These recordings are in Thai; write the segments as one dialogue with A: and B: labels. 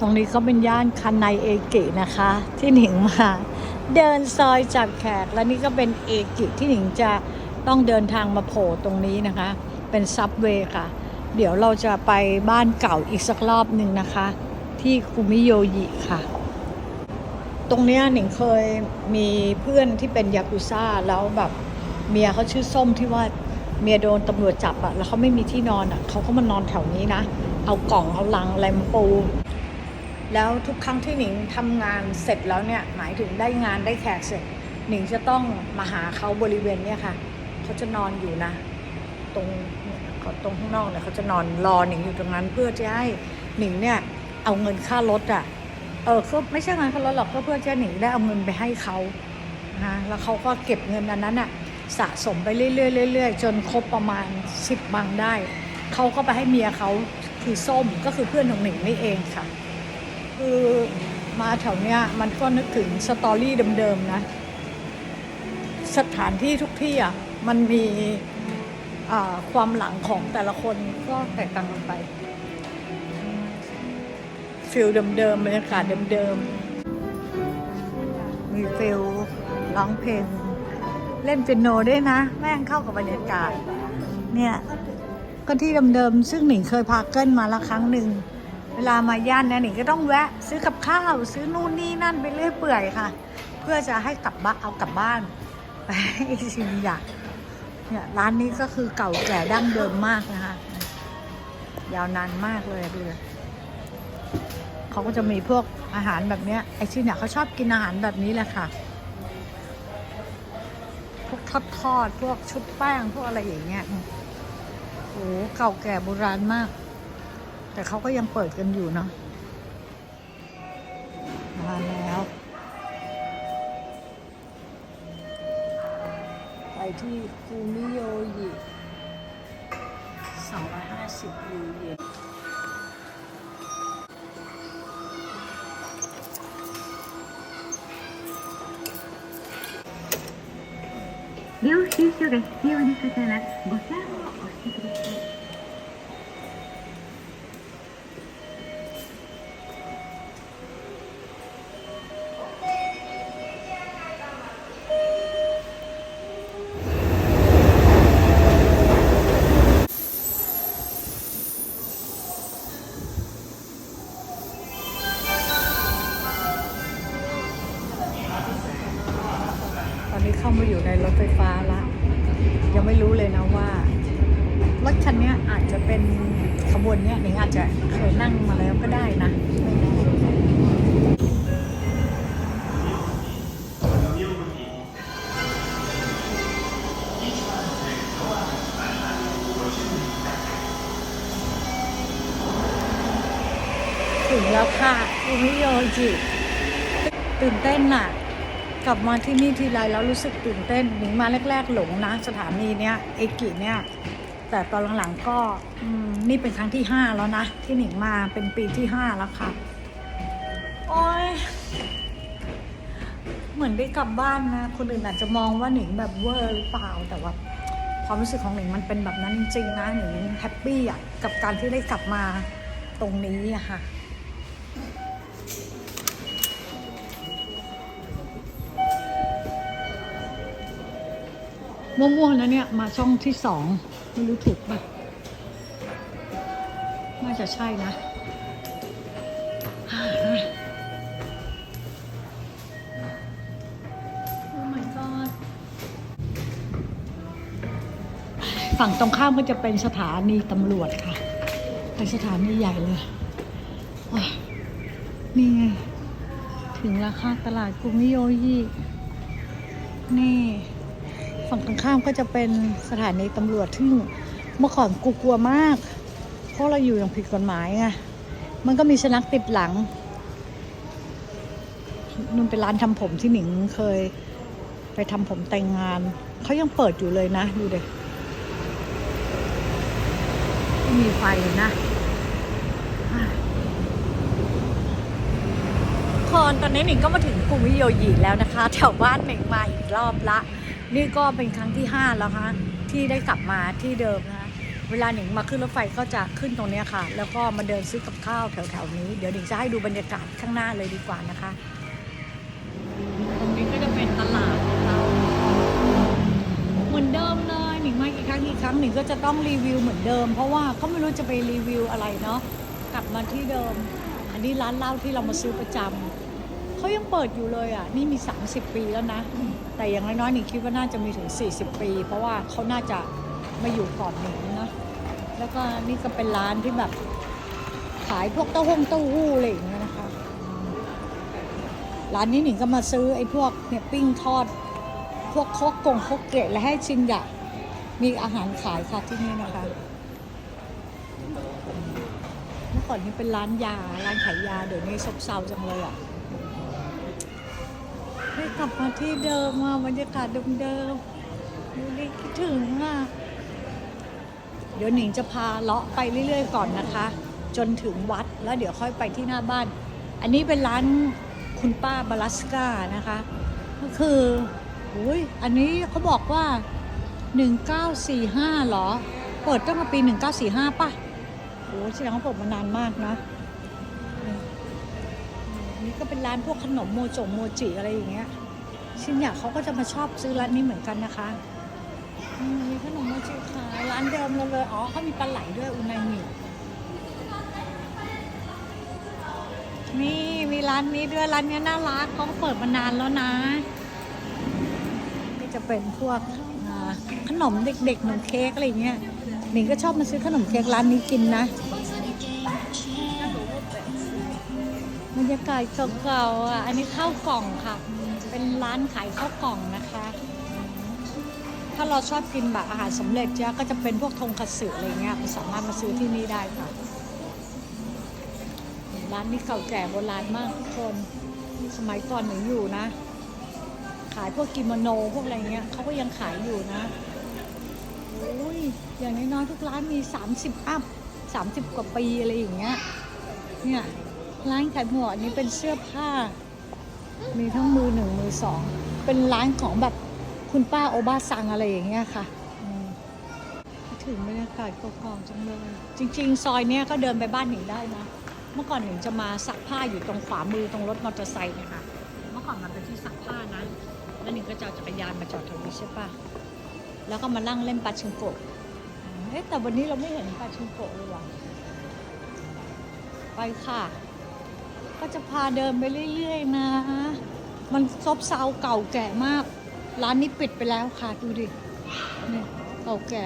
A: ตรงนี้ก็เป็นย่านคันไนเอกินะคะ ที่หนิงมา เดินซอยจับแขกและนี่ก็เป็นเอกิที่หนิงจะต้องเดินทางมาโผล่ตรงนี้นะคะ เป็นซับเวย์ค่ะ เดี๋ยวเราจะไปบ้านเก่าอีกสักรอบหนึ่งนะคะ ที่คุมิโยยิค่ะ ตรงนี้หนิงเคยมีเพื่อนที่เป็นยากุซ่าแล้วแบบเมียเขาชื่อส้มที่ว่าเมียโดนตำรวจจับอะแล้วเขาไม่มีที่นอนอะเขาก็มานอนแถวนี้นะ เอากล่องเอาลังอะไรมาปู แล้วทุกครั้งที่หนิงทำงานเสร็จแล้วเนี่ยหมายถึงได้งานได้แขกเสร็จ หนิงจะต้องมาหาเขาบริเวณเนี่ยค่ะเขาจะนอนอยู่นะ ตรงเขาตรงข้างนอกเนี่ยเขาจะนอนรอหนิงอยู่ตรงนั้น เพื่อจะให้หนิงเนี่ยเอาเงินค่ารถอะเออก็ไม่ใช่เงินค่ารถหรอกก็เพื่อจะหนิงได้เอาเงินไปให้เขานะแล้วเขาก็เก็บเงินอันนั้นอะสะสมไปเรื่อยๆเรื่อยๆจนครบประมาณสิบบังได้เขาก็ไปให้เมียเขาคือส้มก็คือเพื่อนของหนิงนี่เองค่ะ คือมาแถวเนี้ยมันก็นึกถึงสตอรี่เดิมๆนะ สถานที่ทุกที่อะมันมีความหลังของแต่ละคนก็แตกต่างกันไปฟิลเดิมๆบรรยากาศเดิมๆมีฟิลร้องเพลง เล่นเปียโนด้วยนะ แม่งเข้ากับบรรยากาศ เนี่ย ก็ที่เดิมๆซึ่งหนิงเคยพาเกิลมาแล้วครั้งหนึ่ง เวลามาย่านนี่ยหนิงก็ต้องแวะซื้อกับข้าว ซื้อนู่นนี่นั่นไปเรื่อยเปื่อยค่ะ เพื่อจะให้กลับบ้านเอากลับบ้านไปชิมอยากเนี่ยร้านนี้ก็คือเก่าแก่ดั้งเดิมมากนะคะ ยาวนานมากเลยดูเลยเขาก็จะมีพวกอาหารแบบเนี้ยไอชินเนี่ยเขาชอบกินอาหารแบบนี้แหละค่ะ พวกทอดทอดพวกชุบแป้งพวกอะไรอย่างเงี้ยโอ้โหเก่าแก่โบราณมาก แต่เขาก็ยังเปิดกันอยู่เนาะมาแล้ว ไปที่ฟูมิโยยิ250ยูเยน
B: 領収書が必要な方はボタンを押してください。
A: อนนี้เข้ามาอยู่ในรถไฟฟ้าละยังไม่รู้เลยนะว่ารถคันนี้อาจจะเป็นขบวนเนี้ยหนิงอาจจะเคยนั่งมาแล้วก็ได้นะถึงแล้วค่ะอุมิโยจิตื่นเต้นน่ะ กลับมาที่นี่ทีไรแล้วรู้สึกตื่นเต้นหนิงมาแรก ๆ หลงนะ สถานีเนี้ยเอกิเนี่ย แต่ตอนหลังๆก็นี่เป็นครั้งที่ 5 แล้วนะ ที่หนิงมาเป็นปีที่ 5 แล้วค่ะโอ้ยเหมือนได้กลับบ้านนะ คนอื่นอาจจะมองว่าหนิงแบบเวอร์หรือเปล่าแต่ว่าความรู้สึกของหนิงมันเป็นแบบนั้นจริงนะหนิงแฮปปี้อะกับการที่ได้กลับมาตรงนี้อะค่ะ ม่วงๆนะเนี่ย มาช่องที่สองไม่รู้ถูกปะน่าจะใช่นะโอ้ my god ฝั่งตรงข้ามก็จะเป็นสถานีตำรวจค่ะ เป็นสถานีใหญ่เลยว้านี่ไง ถึงแล้วค่ะตลาดกรุงมิโยยินี่ ฝั่งตรงข้ามก็จะเป็นสถานีตำรวจที่งเมื่อก่อนกูกลัวมาก เพราะเราอยู่อย่างผิดกฎหมายไงมันก็มีชนักติดหลังนู่นเป็นร้านทำผมที่หนิงเคย ไปทำผมแต่งงาน เขายังเปิดอยู่เลยนะ ดูเด็ไม่มีไฟนะคนตอนนี้หนิงก็มาถึงกรุงวิโยยิแล้วนะคะ แถวบ้านหนิงมาอีกรอบละ นี่ก็เป็นครั้งที่ 5 แล้วค่ะที่ได้กลับมาที่เดิมนะคะเวลาหนิงมาขึ้นรถไฟก็จะขึ้นตรงนี้ค่ะ แล้วก็มาเดินซื้อกับข้าวแถวๆนี้ เดี๋ยวหนิงจะให้ดูบรรยากาศข้างหน้าเลยดีกว่านะคะ ตรงนี้ก็จะเป็นตลาดของเราเหมือนเดิมเลยหนิงมากี่ครั้งกี่ครั้งหนิงก็จะต้องรีวิวเหมือนเดิม เพราะว่าก็ไม่รู้จะไปรีวิวอะไรเนาะกลับมาที่เดิม อันนี้ร้านเหล้าที่เรามาซื้อประจำ เขายังเปิดอยู่เลยอะ นี่มี 30 ปีแล้วนะ แต่อย่างน้อยๆหนิงคิดว่าน่าจะมีถึง 40 ปี เพราะว่าเขาน่าจะมาอยู่ก่อนหนิงนะ แล้วก็นี่ก็เป็นร้านที่แบบ ขายพวกเต้าหู้เต้าหู้อะไรอย่างเงี้ยนะคะ ร้านนี้หนิงก็มาซื้อไอ้พวกเนี่ยปิ้งทอด พวกโคกกงโคกเกะและให้ชินอยากมีอาหารขายค่ะที่นี่นะคะเมื่อก่อนนี้เป็นร้านยา ร้านขายยา เดี๋ยวนี้ซบเซาจังเลยอะ กลับมาที่เดิมอะบรรยากาศเดิมๆดูดิคิดถึงอะเดี๋ยวหนิงจะพาเลาะไปเรื่อยๆก่อนนะคะ จนถึงวัดแล้วเดี๋ยวค่อยไปที่หน้าบ้าน อันนี้เป็นร้านคุณป้าบาลัสกานะคะ ก็คืออุ้ยอันนี้เขาบอกว่า 1945หรอ เปิดตั้งแต่ปี 1945 ป่ะโอ้แสดงว่าเปิดมานานมากนะนี่อันนี่ก็เป็นร้านพวกขนมโมจงโมจิอะไรอย่างเงี้ย ชินอยากเขาก็จะมาชอบซื้อร้านนี้เหมือนกันนะคะมีขนมโมจิขายร้านเดิมเราเลยอ๋อเขามีปลาไหลด้วยอุนางินี่มีร้านนี้ด้วยร้านนี้น่ารักเขาเปิดมานานแล้วนะนี่จะเป็นพวกขนมเด็กๆขนมเค้กอะไรเงี้ยหนิงก็ชอบมาซื้อขนมเค้กร้านนี้กินนะบรรยากาศเก่าๆอะอันนี้ข้าวกล่องค่ะ เป็นร้านขายข้าวกล่องนะคะ ถ้าเราชอบกินแบบอาหารสำเร็จเนี่ยก็จะเป็นพวกทงคัตสึอะไรเงี้ยสามารถมาซื้อที่นี่ได้ค่ะ ร้านนี้เก่าแก่โบราณมากทุกคน สมัยก่อนหนูอยู่นะ ขายพวกกิโมโนพวกอะไรเงี้ยเขาก็ยังขายอยู่นะโอ้ยอย่างน้อยๆทุกร้านมี 30 อัพ 30 กว่าปีอะไรอย่างเงี้ย เนี่ยร้านขายหมวกนี้เป็นเสื้อผ้า มีทั้งมือหนึ่งมือสอง เป็นร้านของแบบคุณป้าโอบาซังอะไรอย่างเงี้ยค่ะอืมถึงบรรยากาศเก่าๆจังเลย จริง ๆ ซอยเนี้ยก็เดินไปบ้านหนิงได้นะ เมื่อก่อนหนิงจะมาซักผ้าอยู่ตรงขวามือตรงรถมอเตอร์ไซค์เนี่ยค่ะ เมื่อก่อนมันเป็นที่ซักผ้านะ แล้วหนิงก็จะเอาจักรยานมาจอดตรงนี้ใช่ปะแล้วก็มานั่งเล่นปาชิงโกะอืมเอ๊ะแต่วันนี้เราไม่เห็นปาชิงโกะเลยว่ะไปค่ะ ก็จะพาเดินไปเรื่อยๆนะ มันซบเซาเก่าแก่มาก ร้านนี้ปิดไปแล้วค่ะดูดินี่เก่าแก่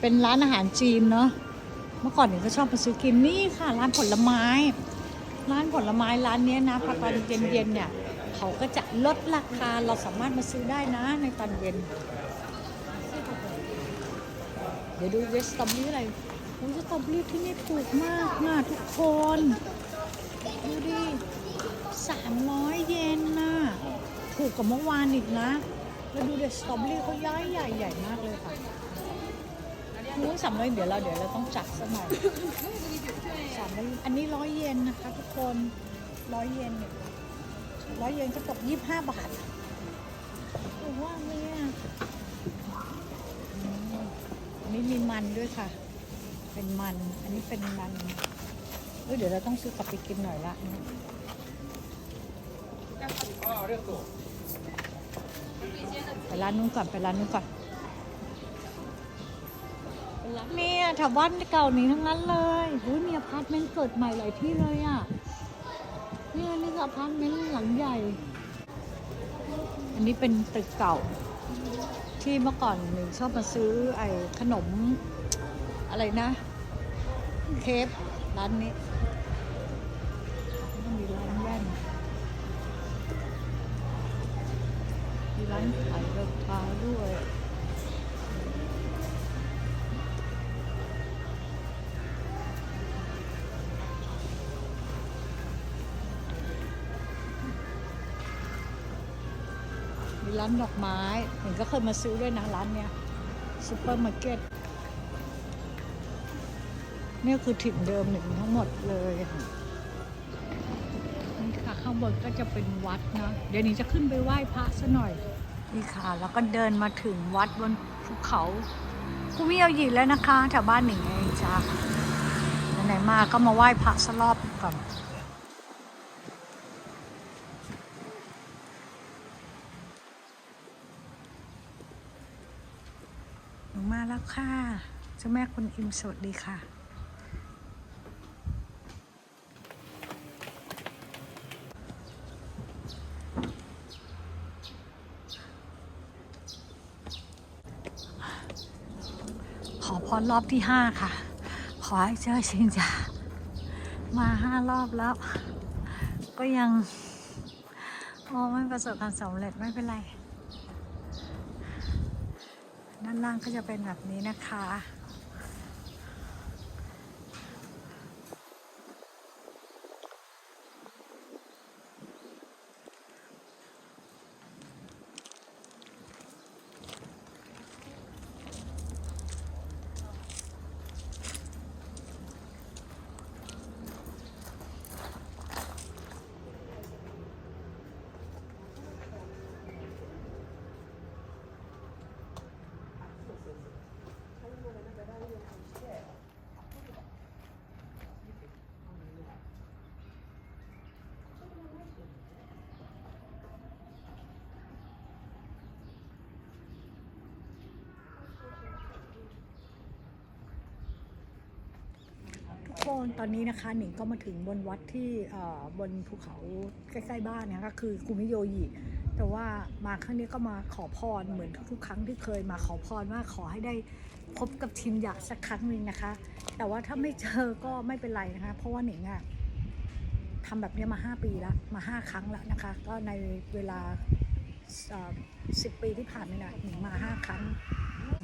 A: เป็นร้านอาหารจีนเนาะเมื่อก่อนหนิงก็ชอบมาซื้อกินนี่ค่ะ ร้านผลไม้ ร้านผลไม้ร้านเนี้ยนะพอตอนเย็นๆเนี่ยเขาก็จะลดราคาเราสามารถมาซื้อได้นะ ในตอนเย็น เดี๋ยวดูเวสตรอเบอรี่อะไรโอ้ยสตรอเบอรี่ที่นี่ถูกมากนะทุกคน ดูดิสามร้อยเยนนะถูกกว่าเมื่อวานอีกนะ แล้วดูเดสตรอเบอรี่เขาย้ายใหญ่ใหญ่มากเลยค่ะนู้นสามร้อยเดี๋ยวเราเดี๋ยวเราต้องจัดสมัยสามร้อยอันนี้ร้อยเยนนะคะทุกคนร้อยเยนเนี่ยร้อยเยนก็ตกยี่สิบห้าบาทถูกว่าเลยอะอืมอันนี้มีมันด้วยค่ะ เป็นมัน อันนี้เป็นมัน เอ้ยเดี๋ยวเราต้องซื้อกลับไปกินหน่อยละไปร้านนู้นก่อนไปร้านนู้นก่อนร้านเนี่ยแถวบ้านเก่านี้ทั้งนั้นเลยอุ้ยมีอพาร์ตเมนต์เกิดใหม่หลายที่เลยอะเนี่ยนี่คืออพาร์ตเมนต์หลังใหญ่ อันนี้เป็นตึกเก่า ที่เมื่อก่อนหนึ่งชอบมาซื้อไอ้ขนมอะไรนะ เคฟ ร้านนี้ก็มีร้านแว่น มีร้านขายรองเท้าด้วยมีร้านดอกไม้ เห็นก็เคยมาซื้อด้วยนะร้านเนี้ยซูเปอร์มาร์เก็ต นี่ยคือถิ่นเดิมหนึ่งทั้งหมดเลยค่ะนี่ค่ะข้างบนก็จะเป็นวัดเนาะเดี๋ยวนี้จะขึ้นไปไหว้พระซะหน่อยนี่ค่ะ แล้วก็เดินมาถึงวัดบนภูเขากูไม่เอาหยินแล้วนะคะแถวบ้านหนิงเองจ้าไหนๆมาก็มาไหว้พระสกรอบก่อนหนูมาแล้วค่ะเจ้าแม่คุณอิมสวัสดีค่ะ รอบที่ห้าค่ะ ขอให้เจอชิงจามาห้ารอบแล้ว ก็ยังโอ้ไม่ประสบความสำเร็จไม่เป็นไร ด้านล่างก็จะเป็นแบบนี้นะคะ นตอนนี้นะคะหนิงก็มาถึงบนวัดที่บนภูเขาใกล้ๆบ้านเนี่ยก็คือคุมิโยยิแต่ว่ามาครั้งนี้ก็มาขอพรเหมือนทุกๆครั้งที่เคยมาขอพรว่าขอให้ได้พบกับชินยะสักครั้งหนึ่งนะคะ แต่ว่าถ้าไม่เจอก็ไม่เป็นไรนะคะ เพราะว่าหนิงอะทำแบบนี้มา 5 ปีแล้วมา 5 ครั้งแล้วนะคะ ก็ในเวลาสิบปีที่ผ่านมาเนี่ยหนิงมา 5 ครั้ง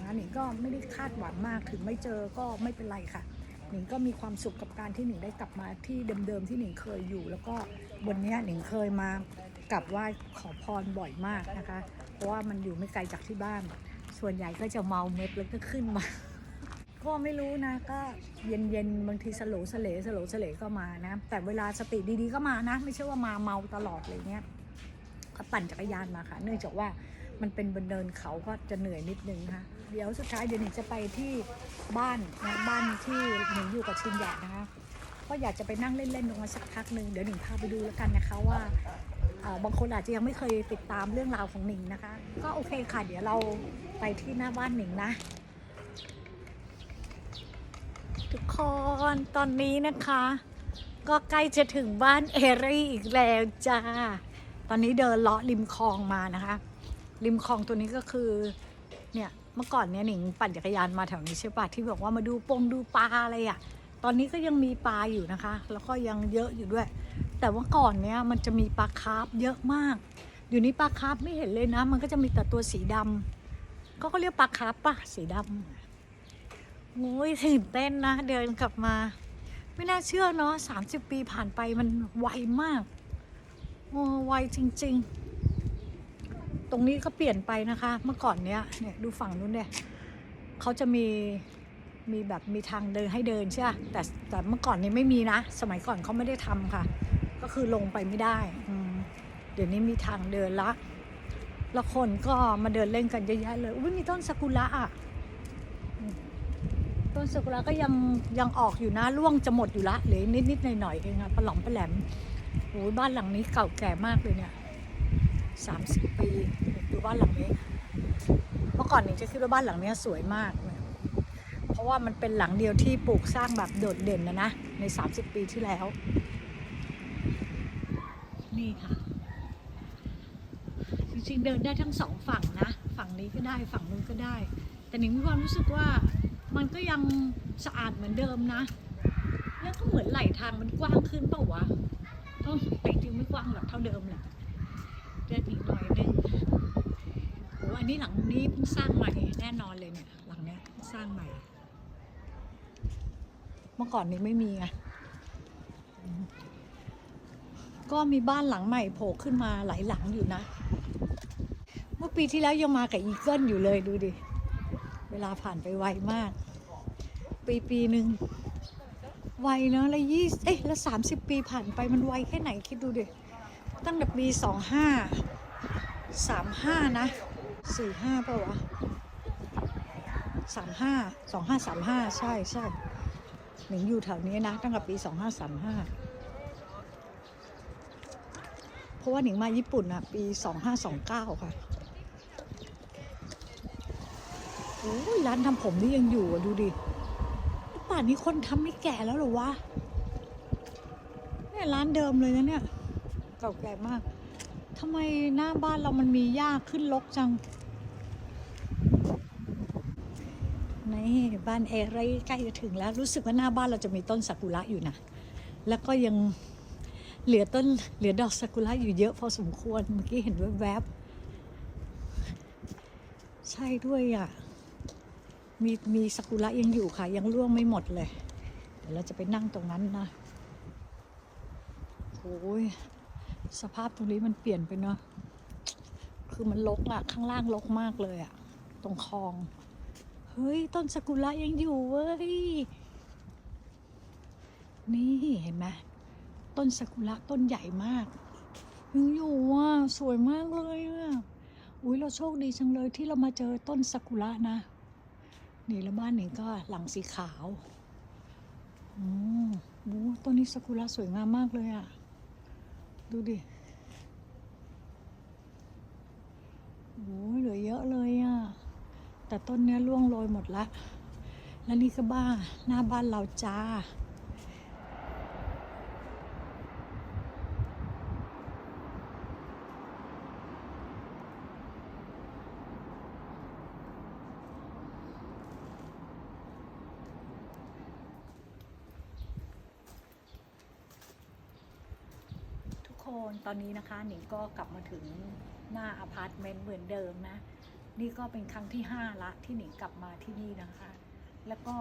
A: นะหนิงก็ไม่ได้คาดหวังมากถึงไม่เจอก็ไม่เป็นไรค่ะ หนิงก็มีความสุขกับการที่หนิงได้กลับมาที่เดิมๆที่หนิงเคยอยู่ แล้วก็บนนี้หนิงเคยมากลับไหว้ขอพรบ่อยมากนะคะ เพราะว่ามันอยู่ไม่ไกลจากที่บ้าน ส่วนใหญ่ก็จะเมาเม็ดแล้วก็ขึ้นมา ก็ไม่รู้นะก็เย็นๆบางทีสโลสเลสโลสเลก็มานะ แต่เวลาสติดีๆก็มานะ ไม่ใช่ว่ามาเมาตลอดอะไรเงี้ยก็ปั่นจักรยานมาค่ะ เนื่องจากว่ามันเป็นบนเนินเขาก็จะเหนื่อยนิดนึงนะคะ เดี๋ยวสุดท้ายเดี๋ยวหนิงจะไปที่บ้านนะบ้านที่หนิงอยู่กับชินหยะนะคะก็อยากจะไปนั่งเล่นๆตรงนั้นสักพักหนึ่งเดี๋ยวหนิงพาไปดูแล้วกันนะคะว่าบางคนอาจจะยังไม่เคยติดตามเรื่องราวของหนิงนะคะ ก็โอเคค่ะ เดี๋ยวเราไปที่หน้าบ้านหนิงนะ ทุกคนตอนนี้นะคะ ก็ใกล้จะถึงบ้านเอรี่อีกแล้วจ้าตอนนี้เดินเลาะริมคลองมานะคะ ริมคลองตัวนี้ก็คือเนี่ย เมื่อก่อนเนี่ยหนิงปั่นจักรยานมาแถวนี้ใช่ปะที่บอกว่ามาดูปงดูปลาอะไรอะ่ะ ตอนนี้ก็ยังมีปลาอยู่นะคะ แล้วก็ยังเยอะอยู่ด้วย แต่ว่าก่อนเนี่ยมันจะมีปลาคาร์ฟเยอะมาก อยู่นี้ปลาคาร์ฟไม่เห็นเลยนะ มันก็จะมีแต่ตัวสีดำก็เขาเรียกปลาคาร์ฟปะสีดำโอ้ยตื่นเต้นนะ เดินกลับมา ไม่น่าเชื่อเนาะสามสิบปีผ่านไปมันไวมากโอ้ไวจริง ๆ ตรงนี้ก็เปลี่ยนไปนะคะ เมื่อก่อนเนี้ยเนี่ยดูฝั่งนู้นเนี่ยเขาจะมีมีแบบมีทางเดินให้เดินใช่ปะแต่แต่เมื่อก่อนนี้ไม่มีนะ สมัยก่อนเขาไม่ได้ทำค่ะ ก็คือลงไปไม่ได้อืเดี๋ยวนี้มีทางเดินละแล้วคนก็มาเดินเล่นกันเยอะแยะเลยอุ้ยมีต้นซากุระอะต้นซากุระก็ยังยังออกอยู่นะร่วงจะหมดอยู่ละเหลือนิดนิดหน่อยหน่อยๆเองอะปลหลอมปลแหลมโอ้ยบ้านหลังนี้เก่าแก่มากเลยเนี่ย สามสิบปีดูบ้านหลังนี้ เมื่อก่อนหนี่จะคิดว่าบ้านหลังนี้สวยมากเลยเพราะว่ามันเป็นหลังเดียวที่ปลูกสร้างแบบโดดเด่นนะนะ ใน 30 ปีที่แล้ว นี่ค่ะ จริงๆเดินได้ทั้งสองฝั่งนะ ฝั่งนี้ก็ได้ฝั่งนู้นก็ได้ แต่หนิงมีความรู้สึกว่ามันก็ยังสะอาดเหมือนเดิมนะ แล้วก็เหมือนไหลทางมันกว้างขึ้นเปล่าวะต้องแต่จริงไม่กว้างหรอกเท่าเดิมแหละ เดินอีกหน่อยนึงโอ้อันนี้หลังนี้เพิ่งสร้างใหม่แน่นอนเลยเนี่ยหลังเนี้ยสร้างใหม่ เมื่อก่อนนี้ไม่มีไงก็มีบ้านหลังใหม่โผล่ขึ้นมาหลายหลังอยู่นะ เมื่อปีที่แล้วยังมากับอีเกิลอยู่เลยดูดิ เวลาผ่านไปไวมาก ปีปีหนึ่งไวเนอะแล้วยี่เอ๊ะแล้วสามสิบปีผ่านไปมันไวแค่ไหนคิดดูดิ ตั้งแต่ปีสองห้าสามห้านะสี่ห้าป่าวะสามห้าสองห้าสามห้าใช่ใช่หนิงอยู่แถวนี้นะ ตั้งแต่ปีสองห้าสามห้าเพราะว่าหนิงมาญี่ปุ่นอะปีสองห้าสองเก้าค่ะโอ้ยร้านทำผมนี่ยังอยู่อะดูดิป่านนี้คนทำไม่แก่แล้วหรอวะเนี่ยร้านเดิมเลยนะเนี่ย เก่าแก่มากทำไมหน้าบ้านเรามันมีหญ้าขึ้นรกจัง นี่บ้านเอไรใกล้จะถึงแล้ว รู้สึกว่าหน้าบ้านเราจะมีต้นซากุระอยู่นะ แล้วก็ยังเหลือต้นเหลือดอกซากุระอยู่เยอะพอสมควร เมื่อกี้เห็นแวบๆ ใช่ด้วยอะ มีมีซากุระยังอยู่ค่ะ ยังร่วงไม่หมดเลย เดี๋ยวเราจะไปนั่งตรงนั้นนะโอ้ย สภาพตรงนี้มันเปลี่ยนไปเนาะ คือมันลกอะข้างล่างลกมากเลยอะตรงคลอง เฮ้ย ต้นซากุระยังอยู่เว้ย นี่เห็นไหมต้นซากุระต้นใหญ่มาก ยังอยู่อะสวยมากเลยอะอุ้ยเราโชคดีจังเลยที่เรามาเจอต้นซากุระนะ นี่แล้วบ้านหนิงก็หลังสีขาว อืมโอ้ต้นนี้ซากุระสวยงามมากเลยอะ ดูดิโอ้ยเหลือเยอะเลยอะ แต่ต้นเนี้ยร่วงโรยหมดละ แล้วนี่ก็บ้าหน้าบ้านเราจ้า ทุกคน ตอนนี้นะคะหนิงก็กลับมาถึงหน้าอพาร์ตเมนต์เหมือนเดิมนะ นี่ก็เป็นครั้งที่ห้าละที่หนิงกลับมาที่นี่นะคะ แล้วก็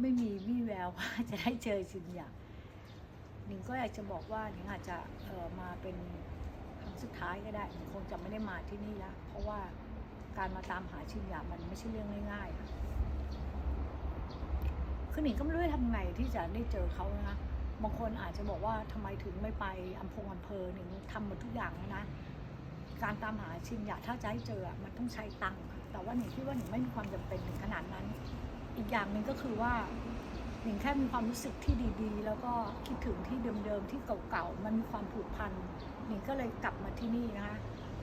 A: ไม่มีวี่แววว่าจะได้เจอชินอยาหนิงก็อยากจะบอกว่าหนิงอาจจะเออมาเป็นครั้งสุดท้ายก็ได้หนิงคงจะไม่ได้มาที่นี่ละเพราะว่าการมาตามหาชินอยามันไม่ใช่เรื่องง่ายๆคือหนิงก็ไม่รู้จะทำไงที่จะได้เจอเขานะคะ บางคนอาจจะบอกว่าทำไมถึงไม่ไปอำพงอำเภอหนึ่งทำหมดทุกอย่างแล้วนะ การตามหาชินอยากถ้าจะให้เจอมันต้องใช้ตังค์แต่ว่าหนิงคิดว่าหนิงไม่มีความจำเป็นถึงขนาดนั้น อีกอย่างหนึ่งก็คือว่าหนิงแค่มีความรู้สึกที่ดีๆ แล้วก็คิดถึงที่เดิมๆที่เก่าๆมันมีความผูกพันหนิงก็เลยกลับมาที่นี่นะคะ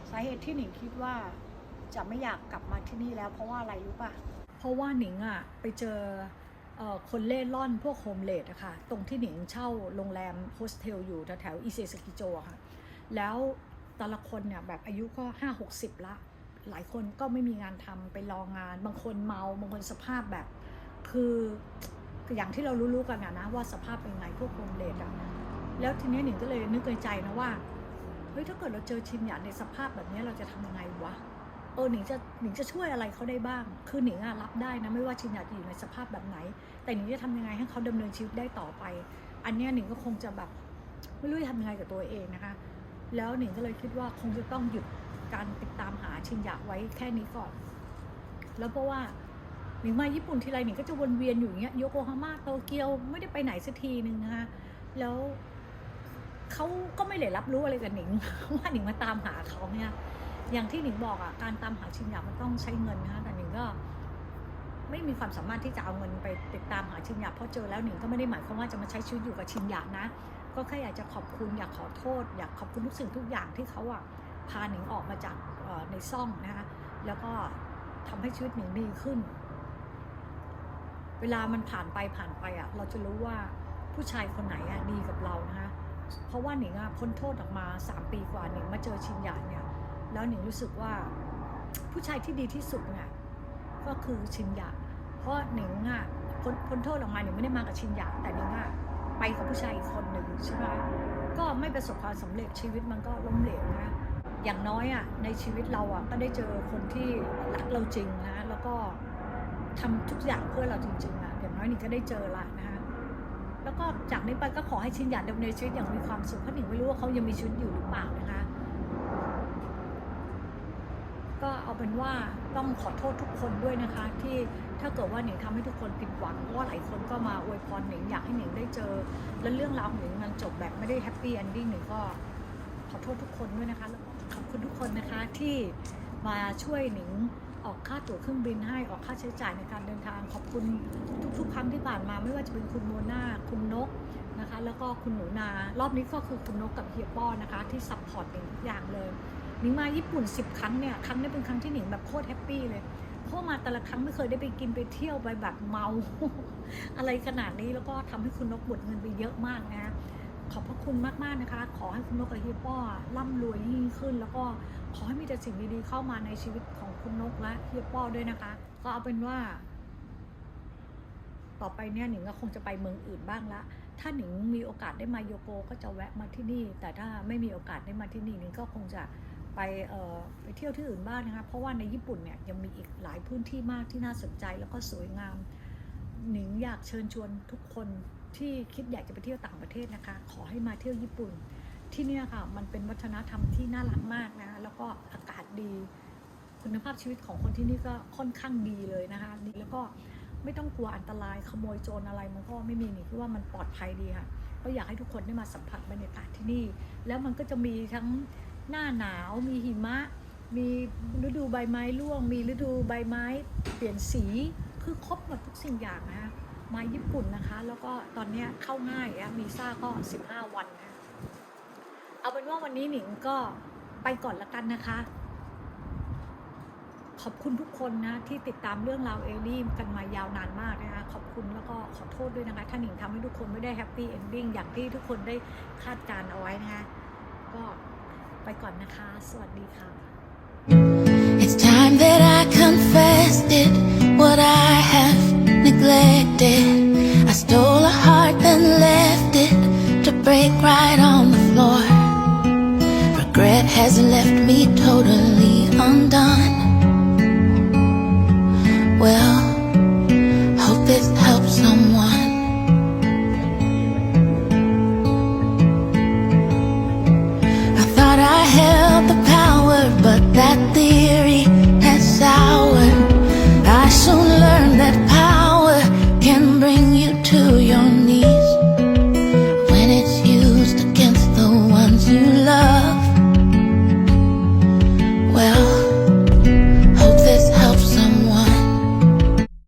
A: สาเหตุที่หนิงคิดว่าจะไม่อยากกลับมาที่นี่แล้ว เพราะว่าอะไรรู้ป่ะเพราะว่าหนิงอะไปเจอ คนเล่ร่อนพวกโฮมเลดอะค่ะ ตรงที่หนิงเช่าโรงแรมโฮสเทลอยู่แถวอิเซสกิโจค่ะ แล้วแต่ละคนเนี่ยแบบอายุก็ห้าหกสิบละ หลายคนก็ไม่มีงานทำไปรองาน บางคนเมา บางคนสภาพแบบ คืออย่างที่เรารู้ๆกันอะนะว่าสภาพเป็นไงพวกโฮมเลดอะแล้วทีนี้หนิงก็เลยนึกในใจนะว่า เฮ้ยถ้าเกิดเราเจอชินหยาในสภาพแบบนี้เราจะทำยังไงวะ เออหนิงจะหนิงจะช่วยอะไรเขาได้บ้าง คือหนิงอะรับได้นะไม่ว่าชินหยากจะอยู่ในสภาพแบบไหน แต่หนิงจะทำยังไงให้เขาดำเนินชีวิตได้ต่อไป อันเนี้ยหนิงก็คงจะแบบไม่รู้จะทำยังไงกับตัวเองนะคะ แล้วหนิงก็เลยคิดว่าคงจะต้องหยุดการติดตามหาชินหยากไว้แค่นี้ก่อน แล้วเพราะว่าหนิงมาญี่ปุ่นทีไรหนิงก็จะวนเวียนอยู่อย่างเงี้ยโยโกฮาม่าโตเกียวไม่ได้ไปไหนสักทีหนึ่งนะคะแล้วเขาก็ไม่ได้รับรู้อะไรกับหนิงว่าหนิงมาตามหาเขาเนี่ย อย่างที่หนิงบอกอะการตามหาชินยามันต้องใช้เงินนะคะแต่หนิงก็ไม่มีความสามารถที่จะเอาเงินไปติดตามหาชินยาเพราะเจอแล้วหนิงก็ไม่ได้หมายความว่าจะมาใช้ชีวิตอยู่กับชินยานะ ก็แค่อยากจะขอบคุณอยากขอโทษ อยากขอบคุณทุกสิ่งทุกอย่างที่เขาอะพาหนิงออกมาจากในซ่องนะคะแล้วก็ทำให้ชีวิตหนิงดีขึ้น เวลามันผ่านไปผ่านไปอะเราจะรู้ว่าผู้ชายคนไหนอะดีกับเรานะคะเพราะว่าหนิงอะพ้นโทษออกมาสามปีกว่าหนิงมาเจอชินยาเนี่ย แล้วหนิงรู้สึกว่าผู้ชายที่ดีที่สุดเนี่ยก็คือชินยาเพราะหนิงอะพ้นพ้นโทษออกมาหนิงไม่ได้มากับชินยาแต่หนิงอะไปกับผู้ชายอีกคนหนึ่งใช่ไหมก็ไม่ประสบความสำเร็จชีวิตมันก็ล้มเหลวนะอย่างน้อยอะในชีวิตเราอะก็ได้เจอคนที่รักเราจริงนะแล้วก็ทำทุกอย่างเพื่อเราจริงๆอะอย่างน้อยหนิงก็ได้เจอละนะคะแล้วก็จากนี้ไปก็ขอให้ชินยาดำเนินชีวิตอย่างมีความสุขเพราะหนิงไม่รู้ว่าเขายังมีชีวิตอยู่หรือเปล่านะคะ ก็เอาเป็นว่าต้องขอโทษทุกคนด้วยนะคะ ที่ถ้าเกิดว่าหนิงทำให้ทุกคนผิดหวังเพราะว่าหลายคนก็มาอวยพรหนิงอยากให้หนิงได้เจอ และเรื่องราวของหนิงมันจบแบบไม่ได้แฮปปี้เอนดิ้งหนิงก็ขอโทษทุกคนด้วยนะคะแล้วขอบคุณทุกคนนะคะที่มาช่วยหนิงออกค่าตั๋วเครื่องบินให้ออกค่าใช้จ่ายในการเดินทาง ขอบคุณทุกๆ ครั้งที่ผ่านมาไม่ว่าจะเป็นคุณโมนาคุณนกนะคะ แล้วก็คุณหนูนารอบนี้ก็คือคุณนกกับเฮียป้อนะคะ ที่ซัพพอร์ตหนิงทุกอย่างเลย นิงมาญี่ปุ่น 10 ครั้งเนี่ยครั้งนี้เป็นครั้งที่หนิงแบบโคตรแฮปปี้เลยเพราะมาแต่ละครั้งไม่เคยได้ไปกินไปเที่ยวไปแบบเมา อะไรขนาดนี้แล้วก็ทำให้คุณนกหมดเงินไปเยอะมากนะขอบพระคุณมากๆนะคะ ขอให้คุณนกกับเฮียป้อร่ำรวยยิ่งขึ้น แล้วก็ขอให้มีแต่สิ่งดีๆเข้ามาในชีวิตของคุณนกและเฮียป้อด้วยนะคะ ก็เอาเป็นว่า ต่อไปเนี่ยหนิงก็คงจะไปเมืองอื่นบ้างละ ถ้าหนิงมีโอกาสได้มาโยโกก็จะแวะมาที่นี่ แต่ถ้าไม่มีโอกาสได้มาที่นี่หนิงก็คงจะ ไปเไปเที่ยวที่อื่นบ้างนะคะ เพราะว่าในญี่ปุ่นเนี่ยยังมีอีกหลายพื้นที่มากที่น่าสนใจแล้วก็สวยงาม หนิงอยากเชิญชวนทุกคนที่คิดอยากจะไปเที่ยวต่างประเทศนะคะ ขอให้มาเที่ยวญี่ปุ่น ที่นี่ค่ะมันเป็นวัฒนธรรมที่น่ารักมากนะคะแล้วก็อากาศดี คุณภาพชีวิตของคนที่นี่ก็ค่อนข้างดีเลยนะคะดีแล้วก็ไม่ต้องกลัวอันตรายขโมยโจรอะไรมันก็ไม่มีนี่คือว่ามันปลอดภัยดีค่ะก็อยากให้ทุกคนได้มาสัมผัสบรรยากาศที่นี่ แล้วมันก็จะมีทั้ง หน้าหนาวมีหิมะ มีฤดูใบไม้ร่วง มีฤดูใบไม้เปลี่ยนสีคือครบหมดทุกสิ่งอย่างนะคะมาญี่ปุ่นนะคะ แล้วก็ตอนนี้เข้าง่ายอะวีซ่าก็ 15 วันนะเอาเป็นว่าวันนี้หนิงก็ไปก่อนละกันนะคะ ขอบคุณทุกคนนะ ที่ติดตามเรื่องราวเอลลี่กันมายาวนานมากนะคะขอบคุณแล้วก็ขอโทษด้วยนะคะ ถ้าหนิงทำให้ทุกคนไม่ได้แฮปปี้เอนดิ้งอย่างที่ทุกคนได้คาดการณ์เอาไว้นะคะก็ ไปก่อนนะคะ สวัสดีค่ะ
C: It's time that I confessed it, what I have neglected. I stole